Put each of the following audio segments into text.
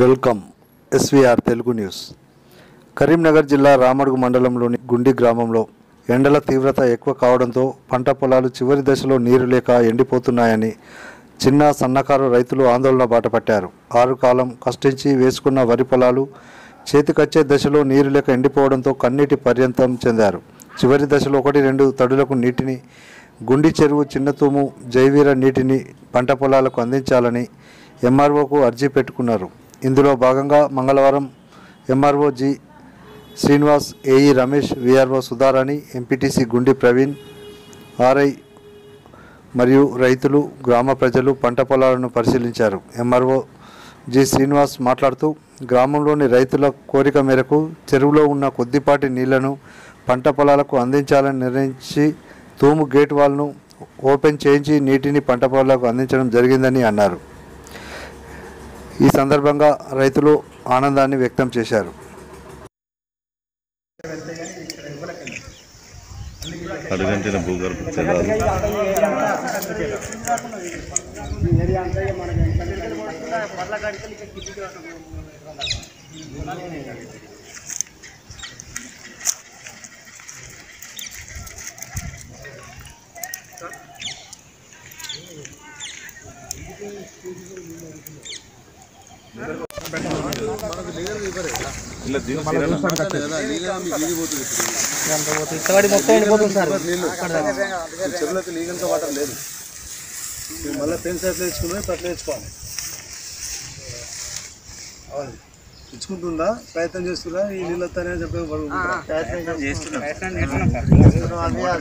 Welcome SVR Telugu news. Karimnagar జిల్లా రామడుగు మండలంలోని గుండి గ్రామంలో ఎండల తీవ్రత ఎక్కువ కావడంతో పంట పొలాలు చివరి దశలో నీరు లేక ఎండిపోతున్నాయని చిన్న సన్నకారు రైతులు ఆందోళన బాటపట్టారు. ఆరు కాలం కష్టించి వేసుకున్న వరి పొలాలు చేతికొచ్చే దశలో నీరు లేక ఎండిపోవడంతో కన్నీటి పర్యంతం చెందారు. చివరి దశలో ఒకటి రెండు తడులకు నీటిని గుండి చెరువు చిన్నతూము జైవీర నీటిని పంట పొలాలకు అందించాలని ఎంఆర్ఓకు అర్జీ పెట్టుకున్నారు. ఇందులో భాగంగా మంగళవారం MRO G Srinivas AE Ramesh VRO Sudharani MPTC Gundi Praveen RI మరియు రైతులు గ్రామ ప్రజలు పంట పొలాలను పరిశీలించారు. ఎంఆర్ఓ జి శ్రీనివాస్ మాట్లాడుతూ గ్రామంలోని రైతుల కోరిక మేరకు చెరువులో ఉన్న కొద్దిపాటి నీళ్ళను పంట పొలాలకు అందించాలని నిర్ణయించి తూము గేట్ వాల్ను ఓపెన్ చేయించి నీటిని పంట పొలాలకు అందించడం జరిగిందని అన్నారు. ఈ సందర్భంగా రైతులు ఆనందాన్ని వ్యక్తం చేశారు. అడుగంటిన భూగర్భ జలాలు. ఇలా దిగు ఇక్కడి మొత్తం ఎండిపోతుంది సార్. చెరువులకు లీగల్గా వాటర్ లేదు. మళ్ళీ పెన్స్ ఎట్లా తెచ్చుకున్నా అట్లా తెచ్చుకోవాలి అవును తెచ్చుకుంటుందా ప్రయత్నం చేస్తుందా ఈ నీళ్ళు వస్తానే చెప్పి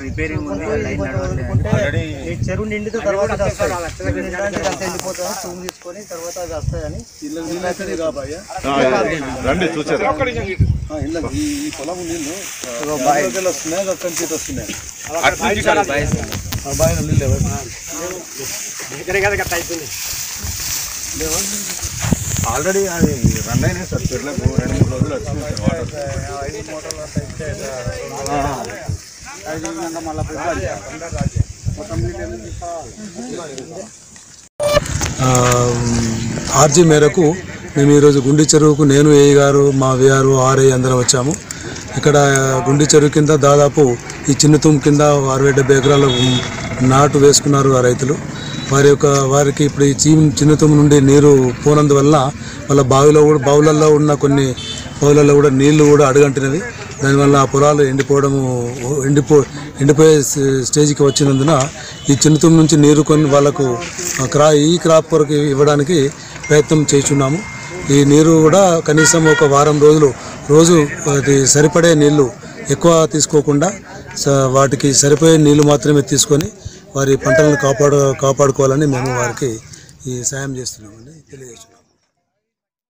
రిపేరింగ్ ఉంది లైన్ ఈ చెరువు నిండితే తర్వాత తీసుకొని తర్వాత అది వస్తాయని ఇళ్ళ నీళ్ళు అయితే కాబయ్యా రండి చూసారు ఇళ్ళ ఈ పొలం నీళ్ళు వస్తున్నాయి అక్కడి నుంచి వస్తున్నాయి. ఎవరు ఆల్రెడీ అది రన్ అయినాయి సార్. చెట్లకు రెండు మూడు రోజులు వచ్చింది సార్ వాటర్. ఆర్జీ మేరకు మేము ఈరోజు గుండి చెరువుకు నేను ఏ గారు మా విఆర్ ఆర్ఐ అందరం వచ్చాము. ఇక్కడ గుండి చెరువు కింద దాదాపు ఈ చిన్నతుమ్ కింద అరవై డెబ్బై ఎకరాలు నాటు వేసుకున్నారు ఆ రైతులు. వారి యొక్క వారికి ఇప్పుడు ఈ చీ చిన్నతుమ్ నుండి నీరు పోనందువల్ల వాళ్ళ బావిలో కూడా బావులలో ఉన్న కొన్ని బావులలో కూడా నీళ్ళు కూడా అడుగంటినవి. దానివల్ల ఆ పొలాలు ఎండిపోవడము ఎండిపో ఎండిపోయే స్టేజ్కి వచ్చినందున ఈ చిన్నతుమ్ నుంచి నీరు కొన్ని వాళ్ళకు క్రా ఈ క్రాప్ కొరకు ఇవ్వడానికి ప్రయత్నం చేస్తున్నాము. ఈ నీరు కూడా కనీసం ఒక వారం రోజులు రోజు అది సరిపడే నీళ్ళు ఎక్కువ తీసుకోకుండా స- వాటికి సరిపోయే నీళ్ళు మాత్రమే తీసుకొని వారి పంటలను కాపాడు కాపాడుకోవాలని మేము వారికి ఈ సాయం చేస్తున్నామండి. తెలియజేస్తున్నాం.